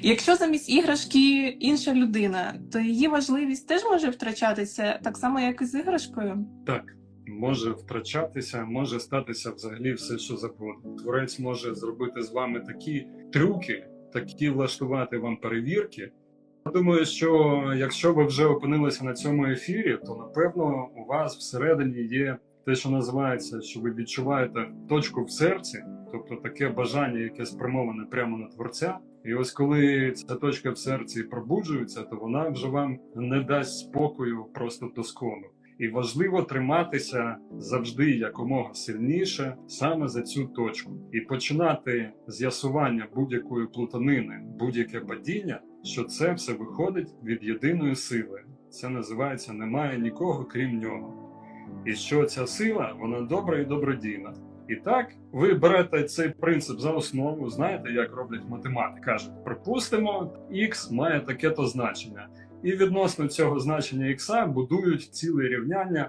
Якщо замість іграшки інша людина, то її важливість теж може втрачатися так само, як і з іграшкою. Так, може втрачатися, може статися взагалі все, що завгодно. Творець може зробити з вами такі трюки, такі влаштувати вам перевірки. Я думаю, що якщо ви вже опинилися на цьому ефірі, то напевно у вас всередині є те, що називається, що ви відчуваєте точку в серці, тобто таке бажання, яке спрямоване прямо на творця. І ось коли ця точка в серці пробуджується, то вона вже вам не дасть спокою просто доскону. І важливо триматися завжди якомога сильніше саме за цю точку, і починати з'ясування будь-якої плутанини, будь-яке падіння, що це все виходить від єдиної сили. Це називається немає нікого крім нього. І що ця сила вона добра і добродійна. І так, ви берете цей принцип за основу, знаєте, як роблять математики. Кажуть, припустимо, x має таке-то значення. І відносно цього значення х будують ціле рівняння